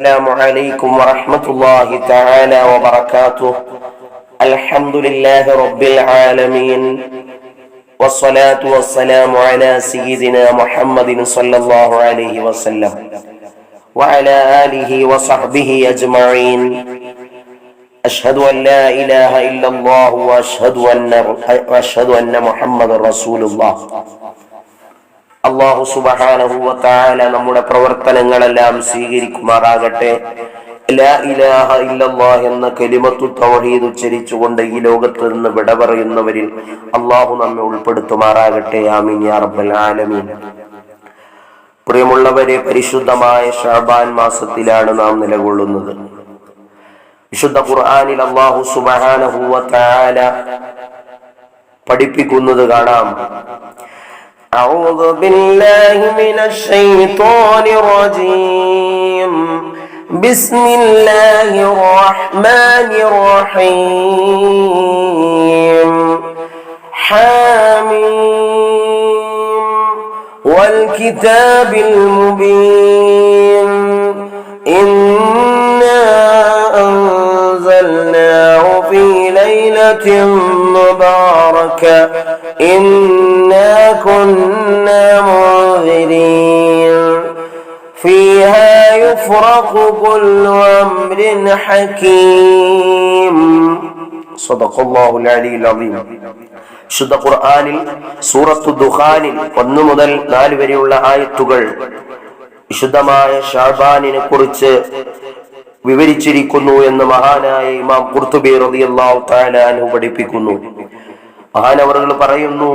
السلام عليكم ورحمة الله تعالى وبركاته. الحمد لله رب العالمين. والصلاة والسلام على سيدنا محمد صلى الله عليه وسلم وعلى آله وصحبه أجمعين. أشهد أن لا إله إلا الله وأشهد أن وأشهد أن محمد رسول الله. അള്ളാഹു സുബാനഹുല നമ്മുടെ പ്രവർത്തനങ്ങളെല്ലാം സ്വീകരിക്കുമാറാകട്ടെ. എന്ന കലിമത്തു തൗഹീദ് ഉച്ചരിച്ചുകൊണ്ട് ഈ ലോകത്ത് നിന്ന് വിട പറയുന്നവരിൽ അള്ളാഹു നമ്മെ ഉൾപ്പെടുത്തുമാറാകട്ടെ. ആമീൻ യാ റബ്ബൽ ആലമീൻ. പ്രിയമുള്ളവരെ പരിശുദ്ധമായ ഷാബാൻ മാസത്തിലാണ് നാം നിലകൊള്ളുന്നത്. വിശുദ്ധ ഖുർആാനിൽ അള്ളാഹു സുബാനഹുല പഠിപ്പിക്കുന്നത് കാണാം. أعوذ بالله من الشيطان الرجيم. بسم الله الرحمن الرحيم. حاميم. والكتاب المبين. إنا أنزلناه في ليلة مباركة إنا كنا منذرين فيها يفرق كل أمر حكيم صدق الله العلي العظيم ശുദ്ധ ഖുർആനിൽ സൂറത്തു ദുഖാനിൽ ഒന്നു മുതൽ നാല് വരെയുള്ള ആയത്തുകൾ വിശുദ്ധമായ ഷാബാനിനെ കുറിച്ച് വിവരിച്ചിരിക്കുന്നു എന്ന് മഹാനായ ഇമാം കുർത്തുബി റളിയല്ലാഹു തആല അൻഹു പഠിപ്പിക്കുന്നു മഹാനവറുകൾ പറയുന്നു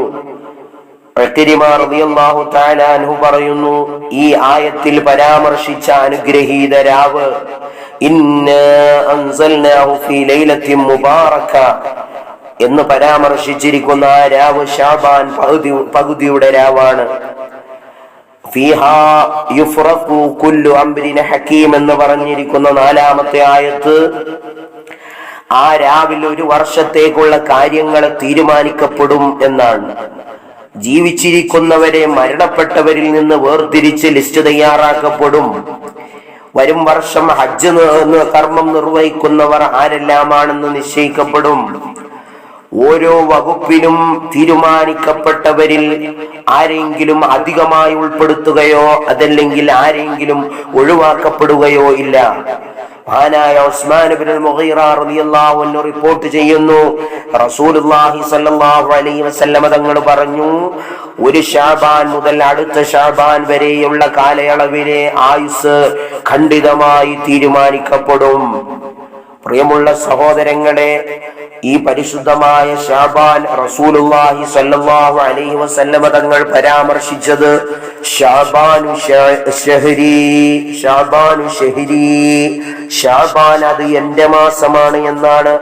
പറയുന്നു ഈ ആയത്തിൽ പരാമർശിച്ച അനുഗ്രഹീത രാവ് എന്ന് പരാമർശിച്ചിരിക്കുന്ന ആ രാവ് ഷാബാൻ പകുതി പകുതിയുടെ രാവാണ്. എന്ന് പറഞ്ഞിരിക്കുന്ന നാലാമത്തെ ആയത്ത് ആ രാവിലെ ഒരു വർഷത്തേക്കുള്ള കാര്യങ്ങൾ തീരുമാനിക്കപ്പെടും എന്നാണ്. ജീവിച്ചിരിക്കുന്നവരെ മരണപ്പെട്ടവരിൽ നിന്ന് വേർതിരിച്ച് ലിസ്റ്റ് തയ്യാറാക്കപ്പെടും. വരും വർഷം ഹജ്ജ് കർമ്മം നിർവഹിക്കുന്നവർ ആരെല്ലാമാണെന്ന് നിശ്ചയിക്കപ്പെടും. ഓരോ വകുപ്പിലും തീരുമാനിക്കപ്പെട്ടവരിൽ ആരെങ്കിലും അധികമായി ഉൾപ്പെടുത്തുകയോ അതല്ലെങ്കിൽ ആരെങ്കിലും ഒഴിവാക്കപ്പെടുകയോ ഇല്ല. മഹാനായ ഉസ്മാൻ റിപ്പോർട്ട് ചെയ്യുന്നു. റസൂലുള്ളാഹി സ്വല്ലല്ലാഹു അലൈഹി വസല്ലമ തങ്ങൾ പറഞ്ഞു ഒരു ഷാബാൻ മുതൽ അടുത്ത ഷാബാൻ വരെയുള്ള കാലയളവിലെ ആയുസ് ഖണ്ഡിതമായി തീരുമാനിക്കപ്പെടും. പ്രിയമുള്ള സഹോദരങ്ങളെ ഈ പരിശുദ്ധമായ ഷാബാൻ റസൂലുള്ളാഹി സ്വല്ലല്ലാഹു അലൈഹി വസല്ലമ തങ്ങൾ പരാമർശിച്ചത് ഷാബാനു ഷഹരി ഷാബാനു ഷഹരി. ഷാബാൻ അത് എന്റെ മാസമാണ് എന്നാണ്.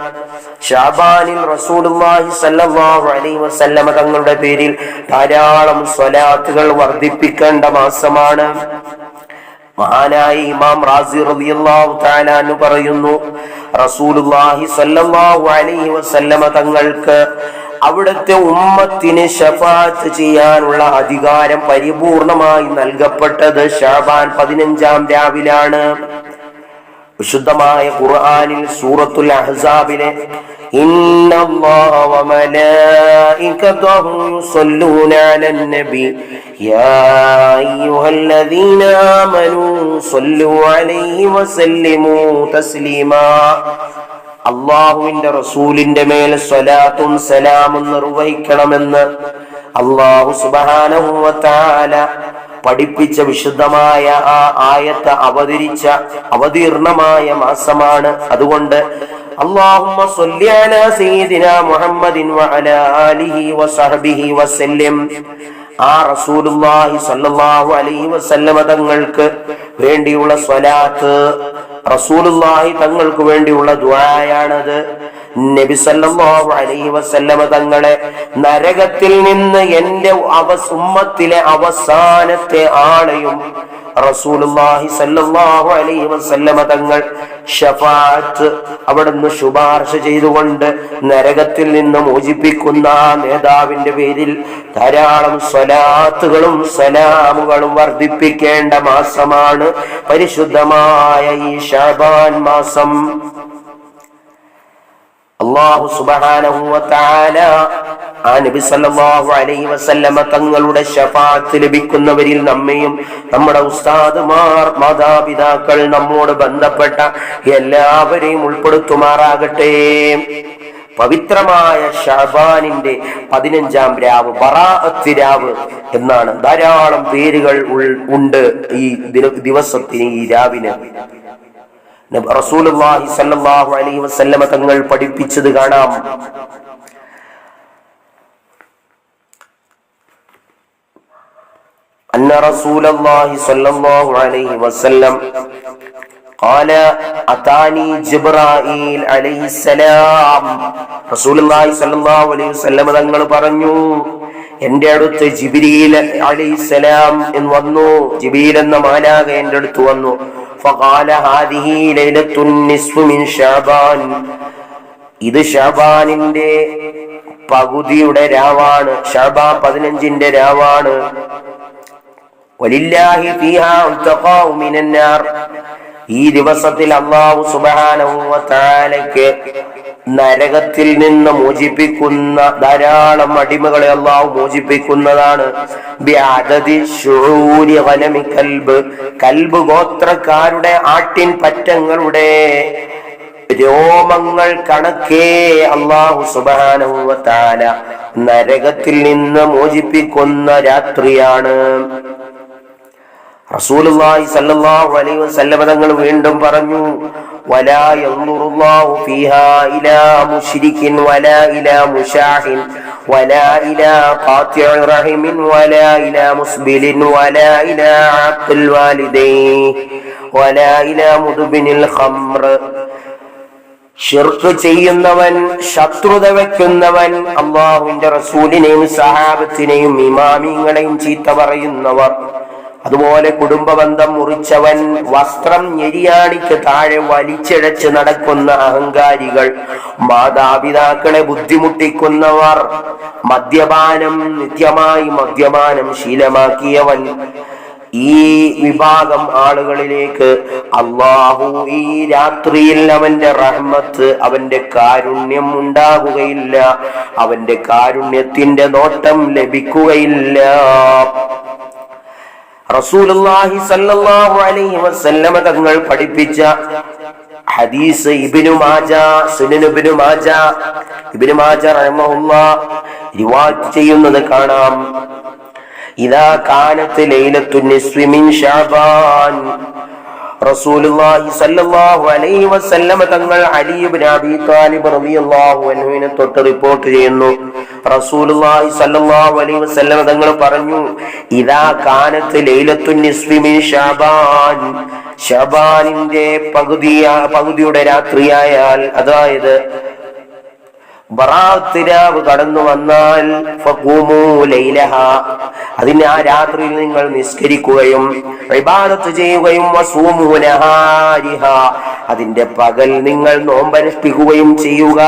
ഷാബാനിൽ റസൂലുള്ളാഹി സ്വല്ലല്ലാഹു അലൈഹി വസല്ലമ തങ്ങളുടെ പേരിൽ ധാരാളം സ്വലാത്തുകൾ വർദ്ധിപ്പിക്കേണ്ട മാസമാണ്. മഹാനായ ഇമാം റാസി റളിയല്ലാഹു തആല പറയുന്നു റസൂലുള്ളാഹി സ്വല്ലല്ലാഹു അലൈഹി വസല്ലമ തങ്ങൾക്ക് അവിടുത്തെ ഉമ്മത്തിന് ഷഫാത്ത് ചെയ്യാനുള്ള അധികാരം പരിപൂർണമായി നൽകപ്പെട്ടത് ഷാബാൻ പതിനഞ്ചാം രാവിലാണ്. വിശുദ്ധമായ ഖുർആനിൽ സൂറത്തുൽ അഹ്സാബിലെ അള്ളാഹുവിന്റെ റസൂലിന്റെ മേൽ സ്വലാത്തും സലാമും നിർവഹിക്കണമെന്ന് അള്ളാഹു സുബ്ഹാനഹു വ തആല പഠിപ്പിച്ച വിശുദ്ധമായ ആ ആയത്ത് അവതരിച്ച അവതീർണമായ മാസമാണ് അതുകൊണ്ട് اللهم صل على سيدنا محمد وعلى آله وصحبه وسلم ആ റസൂലുള്ളാഹി സ്വല്ലല്ലാഹു അലൈഹി വസല്ലമ തങ്ങൾക്ക് വേണ്ടിയുള്ള സ്വലാത്ത് റസൂലുള്ളാഹി തങ്ങൾക്ക് വേണ്ടിയുള്ള ദുആയാണത് നബി സല്ലല്ലാഹു അലൈഹി വസല്ലമ തങ്ങളെ നരകത്തിൽ നിന്ന് എന്റെ അവസുമ്മത്തിലെ അവസാനത്തെ ആളെയും റസൂലുള്ളാഹി സല്ലല്ലാഹു അലൈഹി വസല്ലമ തങ്ങൾ ഷഫാഅത്ത് അവിടുന്ന് ശുപാർശ ചെയ്തുകൊണ്ട് നരകത്തിൽ നിന്ന് മോചിപ്പിക്കുന്ന നേതാവിന്റെ പേരിൽ ധാരാളം സ്വലാത്തുകളും സലാമുകളും വർദ്ധിപ്പിക്കേണ്ട മാസമാണ്. പരിശുദ്ധമായ ഈ ഷാബാൻ മാസം. അള്ളാഹു തആല ആ നബി സല്ലല്ലാഹു അലൈഹി വസല്ലമ തങ്ങളുടെ ഷഫാഅത്ത് ലഭിക്കുന്നവരിൽ നമ്മയും നമ്മുടെ ഉസ്താദുമാർ മാതാപിതാക്കൾ നമ്മോട് ബന്ധപ്പെട്ട എല്ലാവരെയും ഉൾപ്പെടുത്തുമാറാകട്ടെ. പവിത്രമായ ഷാബാനിന്റെ പതിനഞ്ചാം രാവ് ബറാഅത്ത് രാവ് എന്നാണ് ധാരാളം പേരുകൾ ഉണ്ട് ഈ ദിവസത്തിന് ഈ രാവിന്. റസൂലുള്ളാഹി സ്വല്ലല്ലാഹു അലൈഹി വസല്ലമ തങ്ങൾ പഠിപ്പിച്ചത് കാണാം أن رسول الله صلى الله عليه وسلم قال أتاني جبرائيل عليه السلام رسول الله صلى الله عليه وسلم തങ്ങൾ പറഞ്ഞു എന്റെ അടുത്ത് ജിബിരിയിൽ അലൈഹിസ്സലാം എന്ന് വന്നു ജിബിരിൽ എന്ന മാലാക എന്റെ അടുത്ത് വന്നു فقال هذه ليلة النصف من شعبان ഇത് ഷാബാനിന്റെ പകുതിയുടെ രാവാണ് ഷാബാൻ പതിനഞ്ചിന്റെ രാവാണ് വലില്ലാഹി ഫീഹാ ഉൽതഖാഉ മിനന്നാർ ഈ ദിവസത്തിൽ അല്ലാഹു സുബ്ഹാനഹു വ തആലയ്ക്ക് നരകത്തിൽ നിന്ന് മോചിപ്പിക്കുന്ന ധാരാളം അടിമകളെ അള്ളാഹു മോചിപ്പിക്കുന്നതാണ്. കൽബ്. കൽബ് ഗോത്രക്കാരുടെ ആട്ടിൻ പറ്റങ്ങളുടെ രോമങ്ങൾ കണക്കേ അള്ളാഹു വ നരകത്തിൽ നിന്ന് മോചിപ്പിക്കുന്ന രാത്രിയാണ്. റസൂലുള്ളാഹി സല്ലല്ലാഹു അലൈഹി വസല്ലമ തങ്ങൾ വീണ്ടും പറഞ്ഞു വലാ യൻദുറുല്ലാഹു ഫീഹാ ഇലാ മുശ്രിക്കിൻ വലാ ഇലാ മുശാഹിൻ വലാ ഇലാ ഖാതിഇ റഹിമിൻ വലാ ഇലാ മുസ്ബിലിൻ വലാ ഇലാ അഖിൽ വാലിദൈ വലാ ഇലാ മുദ്ബിനിൽ ഖംർ ഷിർക്ക് ചെയ്യുന്നവൻ ശത്രുത വെക്കുന്നവൻ അള്ളാഹുവിന്റെ റസൂലിനെയും സഹാബത്തിനെയും ഇമാമിങ്ങളെയും ചീത്ത പറയുന്നവർ. അതുപോലെ കുടുംബബന്ധം മുറിച്ചവൻ വസ്ത്രം ഞെരിയാണിക്ക് താഴെ വലിച്ചിഴച്ച് നടക്കുന്ന അഹങ്കാരികൾ മാതാപിതാക്കളെ ബുദ്ധിമുട്ടിക്കുന്നവർ മദ്യപാനം നിത്യമായി മദ്യപാനം ശീലമാക്കിയവൻ. ഈ വിഭാഗം ആളുകളിലേക്ക് അള്ളാഹു ഈ രാത്രിയിൽ അവന്റെ റഹ്മത്ത് അവന്റെ കാരുണ്യം ഉണ്ടാകുകയില്ല. അവന്റെ കാരുണ്യത്തിന്റെ നോട്ടം ലഭിക്കുകയില്ല. റസൂലുള്ളാഹി സല്ലല്ലാഹു അലൈഹി വസല്ലമ തങ്ങൾ പഠിപ്പിച്ച ഹദീസ് ഇബ്നു മാജ സുനൻ ഇബ്നു മാജ ഇബ്നു മാജ റഹ്മഹുല്ലാ റിവായത്ത് ചെയ്യുന്നത് കാണാം. ഇദാ കാനത്ത് ലൈലത്തു നിസ്ഫി മിൻ റസൂലുള്ളാഹി സല്ലല്ലാഹു അലൈഹി വസല്ലമ തങ്ങൾ അലി ഇബ്നു അബീ റളിയല്ലാഹു അൻഹുവിനെ തൊട്ട് റിപ്പോർട്ട് ചെയ്യുന്നു. റസൂലുള്ളാഹി സല്ലല്ലാഹു അലൈഹി വസല്ലമ തങ്ങൾ പറഞ്ഞു ഇദാ കാനത്ത് ലൈലത്തു പകുതി പകുതിയുടെ രാത്രിയായാൽ അതായത് ബറാത്തിരാവ് കടന്നു വന്നാൽ അതിന് ആ രാത്രിയിൽ നിങ്ങൾ നിസ്കരിക്കുകയും ഇബാദത്ത് ചെയ്യുകയും അതിന്റെ പകൽ നിങ്ങൾ നോമ്പനുഷ്ഠിക്കുകയും ചെയ്യുക.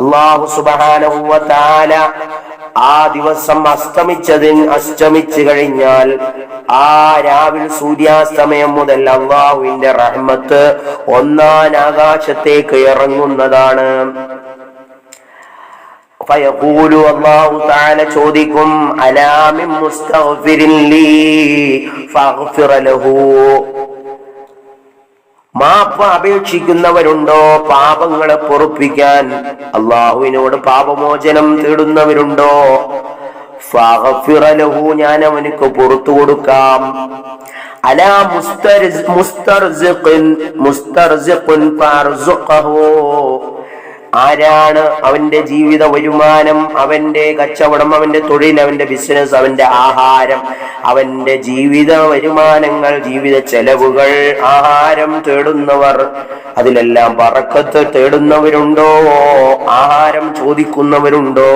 അള്ളാഹു തആല ആ ദിവസം അസ്തമിച്ചതിന് അസ്തമിച്ചു കഴിഞ്ഞാൽ ആ രാവിൽ സൂര്യാസ്തമയം മുതൽ അള്ളാഹുവിന്റെ റഹ്മത്ത് ഒന്നാം ആകാശത്തേക്ക് ഇറങ്ങുന്നതാണ്. ഫയഖൂലു അല്ലാഹു തആല ചോദിക്കും ലീ? ലഹു. മാപ്പ് അപേക്ഷിക്കുന്നവരുണ്ടോ? പാപങ്ങളെ പൊറുപ്പിക്കാൻ അള്ളാഹുവിനോട് പാപമോചനം തേടുന്നവരുണ്ടോ? ഫഗ്ഫിറ ലഹു ഞാൻ അവനക്ക് പുറത്തു കൊടുക്കാം. അലാ മുസ്തർ മുസ്തർസിഖിൻ ആരാണ് അവന്റെ ജീവിത വരുമാനം അവന്റെ കച്ചവടം അവന്റെ തൊഴിൽ അവന്റെ ബിസിനസ് അവന്റെ ആഹാരം അവന്റെ ജീവിത വരുമാനങ്ങൾ ജീവിത ചെലവുകൾ ആഹാരം തേടുന്നവർ അതിലെല്ലാം പറക്കത്ത് തേടുന്നവരുണ്ടോ? ആഹാരം ചോദിക്കുന്നവരുണ്ടോ?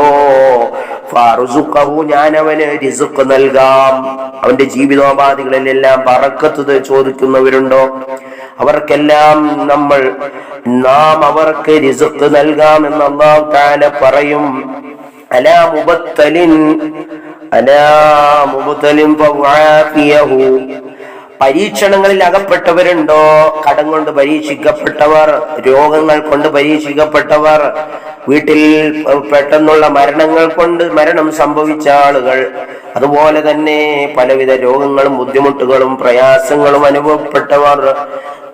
ഞാൻ അവന് റിസുക്ക് നൽകാം. അവന്റെ ജീവിതോപാധികളിലെല്ലാം പറക്കത്ത് ചോദിക്കുന്നവരുണ്ടോ? അവർക്കെല്ലാം നമ്മൾ നാം അവർക്ക് റിസുക്ക് നൽകാമെന്ന് അള്ളാഹു താല പറയും. അലാ മുബത്തലിൻ അലാ മുബത്തലിൻ പരീക്ഷണങ്ങളിൽ അകപ്പെട്ടവരുണ്ടോ? കടം കൊണ്ട് പരീക്ഷിക്കപ്പെട്ടവർ രോഗങ്ങൾ കൊണ്ട് പരീക്ഷിക്കപ്പെട്ടവർ വീട്ടിൽ പെട്ടെന്നുള്ള മരണങ്ങൾ കൊണ്ട് മരണം സംഭവിച്ച ആളുകൾ. അതുപോലെ തന്നെ പലവിധ രോഗങ്ങളും ബുദ്ധിമുട്ടുകളും പ്രയാസങ്ങളും അനുഭവപ്പെട്ടവർ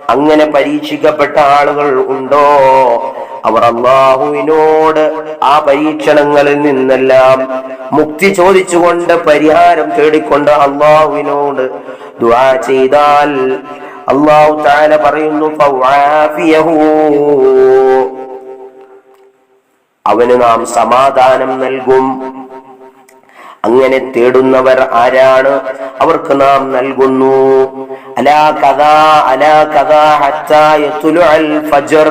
അങ്ങനെ പരീക്ഷിക്കപ്പെട്ട ആളുകൾ ഉണ്ടോ അവർ അള്ളാഹുവിനോട് ആ പരീക്ഷണങ്ങളിൽ നിന്നെല്ലാം മുക്തി ചോദിച്ചുകൊണ്ട് പരിഹാരം തേടിക്കൊണ്ട് അള്ളാഹുവിനോട് ദുആ ചെയ്താൽ അള്ളാഹു താല പറയുന്നു. അവന് നാം സമാധാനം നൽകും അങ്ങനെ തേടുന്നവർ ആരാണ്? അവർക്ക് നാം നൽകുന്നു. അലാ കഥാ അലാ കഥാ ഫജ്ർ.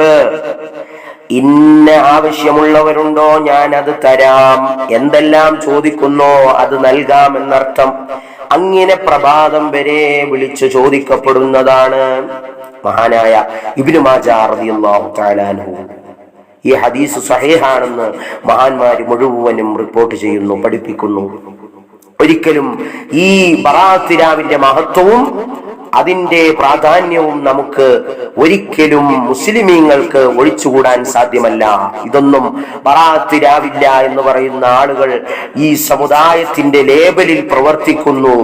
ഇന്ന ആവശ്യമുള്ളവരുണ്ടോ? ഞാൻ അത് തരാം. എന്തെല്ലാം ചോദിക്കുന്നോ അത് നൽകാം എന്നർത്ഥം അങ്ങനെ പ്രഭാതം വരെ വിളിച്ചു ചോദിക്കപ്പെടുന്നതാണ്. മഹാനായ ഇബ്നു മാജാ റളിയല്ലാഹു തആല ഈ ഹദീസ് സഹേഹാണെന്ന് മഹാന്മാർ മുഴുവനും റിപ്പോർട്ട് ചെയ്യുന്നു പഠിപ്പിക്കുന്നു. ഒരിക്കലും ഈ ബറാത്തിരാവിന്റെ മഹത്വവും അതിന്റെ പ്രാധാന്യവും നമുക്ക് ഒരിക്കലും മുസ്ലിമീങ്ങൾക്ക് ഒഴിച്ചുകൂടാൻ സാധ്യമല്ല. ഇതൊന്നും പറാത്തിരാവില്ല എന്ന് പറയുന്ന ആളുകൾ ഈ സമുദായത്തിന്റെ ലേബലിൽ പ്രവർത്തിക്കുന്നു.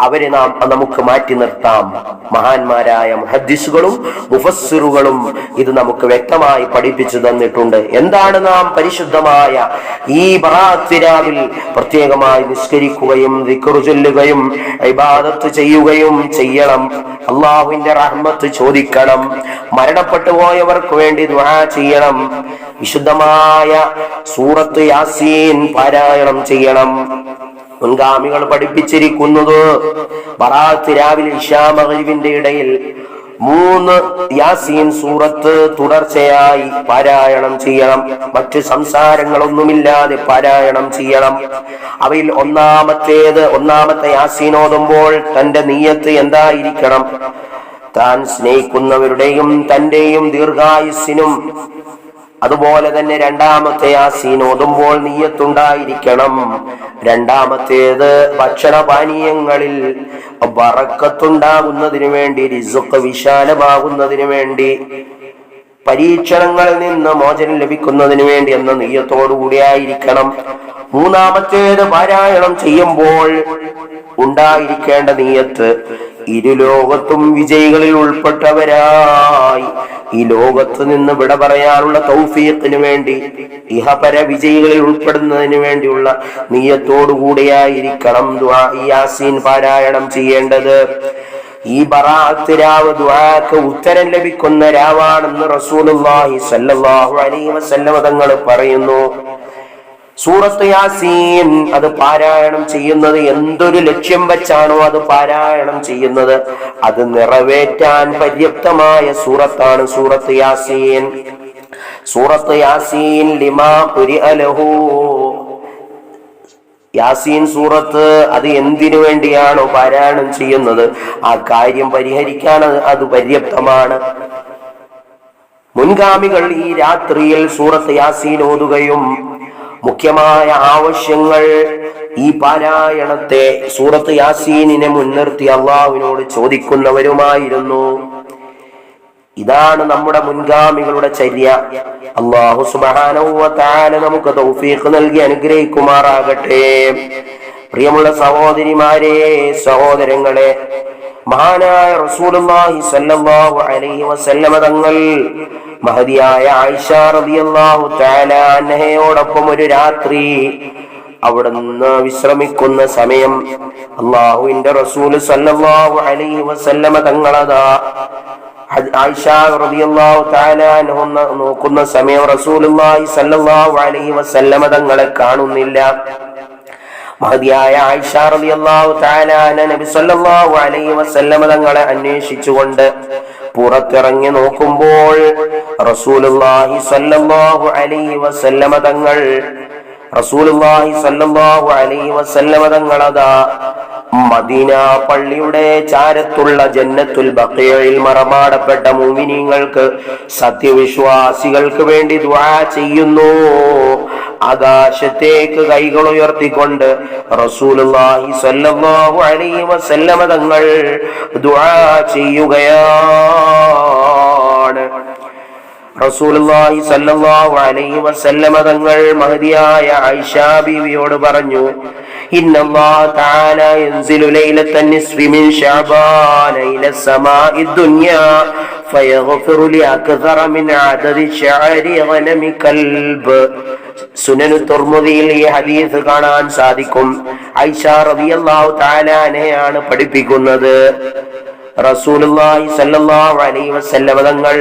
അവരെ നാം നമുക്ക് മാറ്റി നിർത്താം. മഹാന്മാരായ മുഹദ്ദിസുകളും മുഫസ്സിറുകളും ഇത് നമുക്ക് വ്യക്തമായി പഠിപ്പിച്ചു തന്നിട്ടുണ്ട്. എന്താണ് നാം പരിശുദ്ധമായ ഈ ബറാത്തിരാവിൽ പ്രത്യേകമായി നിസ്കരിക്കുകയും ചൊല്ലുകയും ഇബാദത്ത് ചെയ്യുകയും ചെയ്യണം. അള്ളാഹുവിന്റെ റഹ്മത്ത് ചോദിക്കണം. മരണപ്പെട്ടു പോയവർക്ക് വേണ്ടി ദുആ ചെയ്യണം. വിശുദ്ധമായ സൂറത്ത് യാസീൻ പാരായണം ചെയ്യണം. മുൻഗാമികൾ പഠിപ്പിച്ചിരിക്കുന്നത്. ബറാത്ത് രാവിലെ ഇഷാമഹരിവിന്റെ ഇടയിൽ മൂന്ന് യാസീൻ സൂറത്ത് തുടർച്ചയായി പാരായണം ചെയ്യണം. മറ്റ് സംസാരങ്ങളൊന്നുമില്ലാതെ പാരായണം ചെയ്യണം. അവയിൽ ഒന്നാമത്തേത് ഒന്നാമത്തെ യാസീൻ ഓതുമ്പോൾ തന്റെ നീയത്ത് എന്തായിരിക്കണം? താൻ സ്നേഹിക്കുന്നവരുടെയും തന്റെയും ദീർഘായുസ്സിനും അതുപോലെ തന്നെ രണ്ടാമത്തെ യാസീൻ ഓതുമ്പോൾ നീയത്തുണ്ടായിരിക്കണം രണ്ടാമത്തേത് ഭക്ഷണപാനീയങ്ങളിൽ വറക്കത്തുണ്ടാകുന്നതിന് വേണ്ടി റിസുക്ക് വിശാലമാകുന്നതിന് വേണ്ടി പരീക്ഷണങ്ങളിൽ നിന്ന് മോചനം ലഭിക്കുന്നതിന് വേണ്ടി എന്ന നീയത്തോടുകൂടിയായിരിക്കണം മൂന്നാമത്തേത് പാരായണം ചെയ്യുമ്പോൾ ഉണ്ടായിരിക്കേണ്ട നീയത്ത് ഇരുലോകത്തും വിജയികളിൽ ഉൾപ്പെട്ടവരായി. ഈ ലോകത്ത് നിന്ന് വിട പറയാനുള്ള തൗഫീയത്തിന് വേണ്ടി ഇഹപര വിജയികളിൽ ഉൾപ്പെടുന്നതിന് വേണ്ടിയുള്ള നീയത്തോടുകൂടിയായിരിക്കണം യാസീൻ പാരായണം ചെയ്യേണ്ടത്. ഈ ബറാഅത്ത് രാവ് ദുആക്ക് ഉത്തരം ലഭിക്കുന്ന രാവാണെന്ന് റസൂലുള്ളാഹി സ്വല്ലല്ലാഹു അലൈഹി വസല്ലമ തങ്ങൾ പറയുന്നു. സൂറത്ത് യാസീൻ അത് പാരായണം ചെയ്യുന്നത് എന്തൊരു ലക്ഷ്യം വെച്ചാണോ അത് പാരായണം ചെയ്യുന്നത്? അത് നിറവേറ്റാൻ പര്യാപ്തമായ സൂറത്താണ് സൂറത്ത് യാസീൻ. സൂറത്ത് യാസീൻ ലിമാ ലഹു യാസീൻ സൂറത്ത് അത് എന്തിനു വേണ്ടിയാണോ പാരായണം ചെയ്യുന്നത്? ആ കാര്യം പരിഹരിക്കാൻ അത് പര്യാപ്തമാണ്. മുൻഗാമികൾ ഈ രാത്രിയിൽ സൂറത്ത് യാസീൻ ഓതുകയും മുഖ്യമായ ആവശ്യങ്ങൾ ഈ പാരായണത്തെ സൂറത്ത് യാസീനിനെ മുൻനിർത്തി അള്ളാഹുവിനോട് ചോദിക്കുന്നവരുമായിരുന്നു. ഇതാണ് നമ്മുടെ മുൻഗാമികളുടെ ചര്യ. അള്ളാഹു സുബാനവുവത്താല നമുക്ക് തൗഫീഖ് നൽകി അനുഗ്രഹിക്കുമാറാകട്ടെ. പ്രിയമുള്ള സഹോദരിമാരെ സഹോദരങ്ങളെ മഹാനായ റസൂലുള്ളാഹി സ്വല്ലല്ലാഹു അലൈഹി വസല്ലമ തങ്ങൾ മഹതിയായ ആയിഷ റളിയല്ലാഹു തആല ഒരു രാത്രി അവിടെ നിന്ന് വിശ്രമിക്കുന്ന സമയം അള്ളാഹുവിന്റെ റസൂൽ സല്ലല്ലാഹു അലൈഹി വസല്ലമ തങ്ങളതാ നോക്കുന്ന സമയം റസൂലുള്ളാഹി സ്വല്ലല്ലാഹു അലൈഹി വസല്ലമ തങ്ങളെ കാണുന്നില്ല. മഹതിയായ ആയിഷ നബി അലൈഹി വസല്ലമ തങ്ങളെ അന്വേഷിച്ചുകൊണ്ട് പുറത്തിറങ്ങി നോക്കുമ്പോൾ റസൂലുള്ളാഹി സ്വല്ലല്ലാഹു അലൈഹി വസല്ലമ തങ്ങൾ റസൂലുള്ളാഹി സ്വല്ലല്ലാഹു അലൈഹി വസല്ലമ തങ്ങളതാ മദീന പള്ളിയുടെ ചാരത്തുള്ള ജന്നത്തുൽ ബഖിയയിൽ മറമാടപ്പെട്ട മുഅ്മിനീങ്ങൾക്ക് സത്യവിശ്വാസികൾക്ക് വേണ്ടി ദുആ ചെയ്യുന്നു. ആകാശത്തേക്ക് കൈകൾ ഉയർത്തിക്കൊണ്ട് റസൂലുള്ളാഹി സ്വല്ലല്ലാഹു അലൈഹി വസല്ലമ തങ്ങൾ ദുആ ചെയ്യുകയാണ് റസൂലുള്ളാഹി സ്വല്ലല്ലാഹു അലൈഹി വസല്ലമ തങ്ങൾ മഹദിയായ ആയിഷ ബീവിയോട് പറഞ്ഞു ഇന്നല്ലാഹ തആല യൻസിലു ലൈലത്തൻ നിസ്ഫി മിൻ ശഅബാന ഇല സമാഇ ദുനിയാ ഫയഗ്ഫിറു ലിഅക്തറ മിൻ അദദി ശഅരി ഗനമി കൽബ്. സുനനു തുർമുദിയിൽ ഈ ഹദീസ് കാണാൻ സാധിക്കും. ഐഷ റളിയല്ലാഹു തആല അനയാണ് പഠിപ്പിക്കുന്നത്. റസൂലുള്ളാഹി സ്വല്ലല്ലാഹു അലൈഹി വസല്ലമ തങ്ങൾ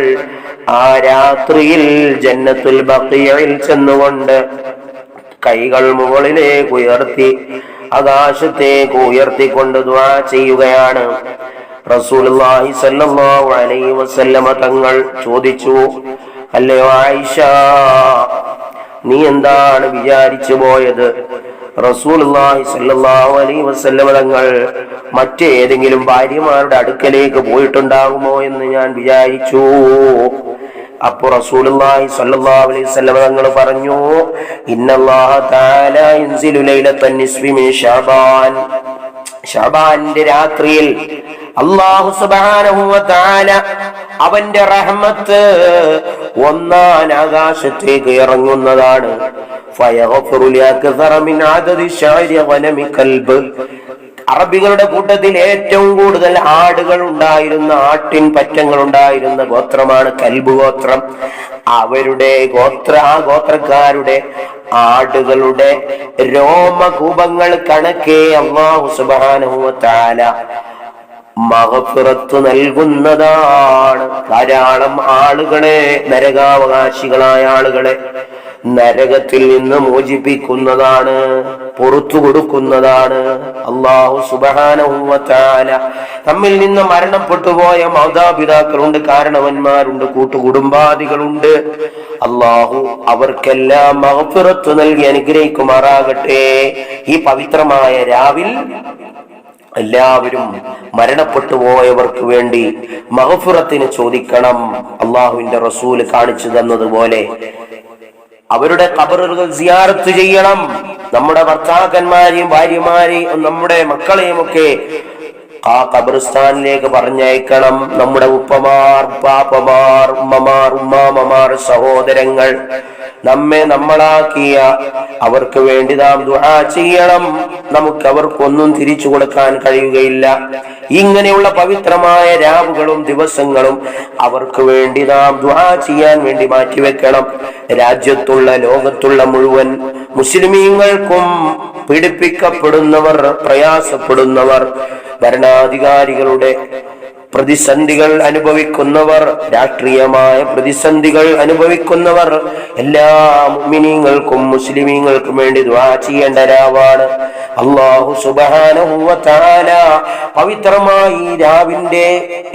ആ രാത്രിയിൽ ജന്നത്തുൽ ബക്കിയയിൽ ചെന്നുകൊണ്ട് കൈകൾ മുകളിലേക്ക് ഉയർത്തി ആകാശത്തേക്ക് ഉയർത്തിക്കൊണ്ട് ദുആ ചെയ്യുകയാണ്. റസൂലുള്ളാഹി സ്വല്ലല്ലാഹു അലൈഹി വസല്ലമ തങ്ങൾ ചോദിച്ചു അല്ലയോ ആയിഷ നീ എന്താണ് വിചാരിച്ചു പോയത്? അലൈഹി വസല്ലമ തങ്ങൾ മറ്റേതെങ്കിലും ഭാര്യമാരുടെ അടുക്കലേക്ക് പോയിട്ടുണ്ടാകുമോ എന്ന് ഞാൻ വിചാരിച്ചു. അപ്പൊ റസൂലുള്ളാഹി സ്വല്ലല്ലാഹു അലൈഹി തങ്ങൾ പറഞ്ഞു ഇന്നല്ലാഹ തആല ശഅബാൻ. രാത്രിയിൽ അള്ളാഹു സുബ്ഹാനഹു അവന്റെ റഹ്മത്ത് ഒന്നാൻ ആകാശത്തേക്ക് ഇറങ്ങുന്നതാണ് അറബികളുടെ കൂട്ടത്തിൽ ഏറ്റവും കൂടുതൽ ആടുകൾ ഉണ്ടായിരുന്ന ആട്ടിൻ പറ്റങ്ങൾ ഉണ്ടായിരുന്ന ഗോത്രമാണ് കൽബ് ഗോത്രം. അവരുടെ ഗോത്ര ആ ഗോത്രക്കാരുടെ ആടുകളുടെ രോമകൂപങ്ങൾ കണക്കേ അള്ളാഹു സുബ്ഹാനഹു മഹഫിറത്ത് നൽകുന്നതാണ്. ധാരാളം ആളുകളെ നരകാവകാശികളായ ആളുകളെ നരകത്തിൽ നിന്ന് മോചിപ്പിക്കുന്നതാണ് പുറത്തു കൊടുക്കുന്നതാണ്. അള്ളാഹു സുബാനൂവത്താല തമ്മിൽ നിന്ന് മരണപ്പെട്ടുപോയ മാതാപിതാക്കളുണ്ട് കാരണവന്മാരുണ്ട് കൂട്ടുകുടുംബാദികളുണ്ട്. അള്ളാഹു അവർക്കെല്ലാം മഹപ്പുറത്തു നൽകി അനുഗ്രഹിക്കുമാറാകട്ടെ. ഈ പവിത്രമായ രാവിൽ എല്ലാവരും മരണപ്പെട്ടു പോയവർക്ക് വേണ്ടി മഹഫുറത്തിന് ചോദിക്കണം. അള്ളാഹുവിന്റെ റസൂൽ കാണിച്ചു തന്നതുപോലെ അവരുടെ കബറുകൾ സിയാറത്ത് ചെയ്യണം. നമ്മുടെ ഭർത്താക്കന്മാരെയും ഭാര്യമാരെയും നമ്മുടെ മക്കളെയും ഒക്കെ ആ കബറിസ്ഥാനിലേക്ക് പറഞ്ഞയക്കണം. നമ്മുടെ ഉപ്പമാർ പാപ്പമാർ ഉമ്മമാർ ഉമ്മാമമാർ സഹോദരങ്ങൾ നമ്മെ നമ്മളാക്കിയ അവർക്ക് വേണ്ടി നാം ദുആ ചെയ്യണം. നമുക്ക് അവർക്കൊന്നും തിരിച്ചു കൊടുക്കാൻ കഴിയുകയില്ല. ഇങ്ങനെയുള്ള പവിത്രമായ രാവുകളും ദിവസങ്ങളും അവർക്ക് വേണ്ടി നാം ദുആ ചെയ്യാൻ വേണ്ടി മാറ്റിവെക്കണം. രാജ്യത്തുള്ള ലോകത്തുള്ള മുഴുവൻ മുസ്ലിമീങ്ങൾക്കും പീഡിപ്പിക്കപ്പെടുന്നവർ പ്രയാസപ്പെടുന്നവർ ഭരണാധികാരികളുടെ പ്രതിസന്ധികൾ അനുഭവിക്കുന്നവർ രാഷ്ട്രീയമായ പ്രതിസന്ധികൾ അനുഭവിക്കുന്നവർ എല്ലാ മുഅ്മിനീങ്ങൾക്കും മുസ്ലിമീങ്ങൾക്കും വേണ്ടി ദുആ ചെയ്യേണ്ട രാവാണ്. അല്ലാഹു സുബ്ഹാനഹു വ പവിത്രമായി രാവിന്റെ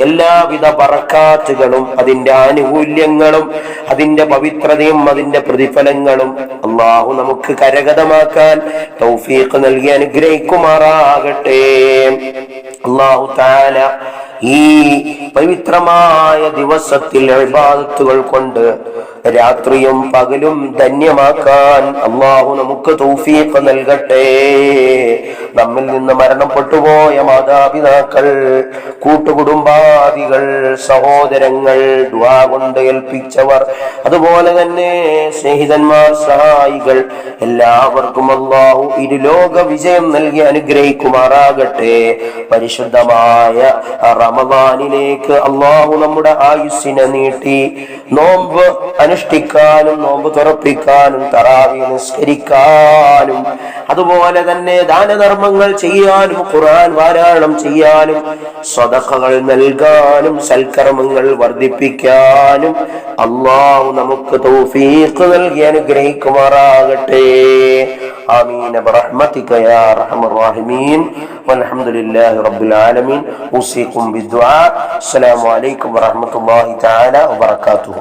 എല്ലാവിധ പറക്കാറ്റുകളും അതിന്റെ ആനുകൂല്യങ്ങളും അതിന്റെ പവിത്രതയും അതിന്റെ പ്രതിഫലങ്ങളും അള്ളാഹു നമുക്ക് കരഗതമാക്കാൻ തൗഫീഖ് നൽകി അനുഗ്രഹിക്കുമാറാകട്ടെ. അള്ളാഹു താല ഈ പവിത്രമായ ദിവസത്തിൽ ഇബാദത്തുകൾ കൊണ്ട് രാത്രിയും പകലും ധന്യമാക്കാൻ അള്ളാഹു നമുക്ക് തൗഫീഖ് നൽകട്ടെ. നമ്മിൽ നിന്ന് മരണപ്പെട്ടുപോയ മാതാപിതാക്കൾ കൂട്ടുകുടുംബാദികൾ സഹോദരങ്ങൾ ദ്വാ കൊണ്ട് ഏൽപ്പിച്ചവർ അതുപോലെ തന്നെ സ്നേഹിതന്മാർ സഹായികൾ എല്ലാവർക്കും അള്ളാഹു ഇരുലോക വിജയം നൽകി അനുഗ്രഹിക്കുമാറാകട്ടെ. പരിശുദ്ധമായ റമദാനിലേക്ക് അള്ളാഹു നമ്മുടെ ആയുസ്സിനെ നീട്ടി നോമ്പ് അനുഷ്ഠിക്കാനും നോമ്പ് തുറപ്പിക്കാനും തറാവി നിസ്കരിക്കാനും അതുപോലെ തന്നെ ദാനധർമ്മങ്ങൾ ചെയ്യാനും ഖുർആൻ പാരായണം ചെയ്യാനും സ്വതക്കകൾ നൽകാനും സൽക്കർമ്മങ്ങൾ വർദ്ധിപ്പിക്കാനും അള്ളാഹു നമുക്ക് തൗഫീഖ് നൽകി അനുഗ്രഹിക്കുമാറാകട്ടെ آمين برحمتك يا أرحم الراحمين والحمد لله رب العالمين أوصيكم بالدعاء السلام عليكم ورحمة الله تعالى وبركاته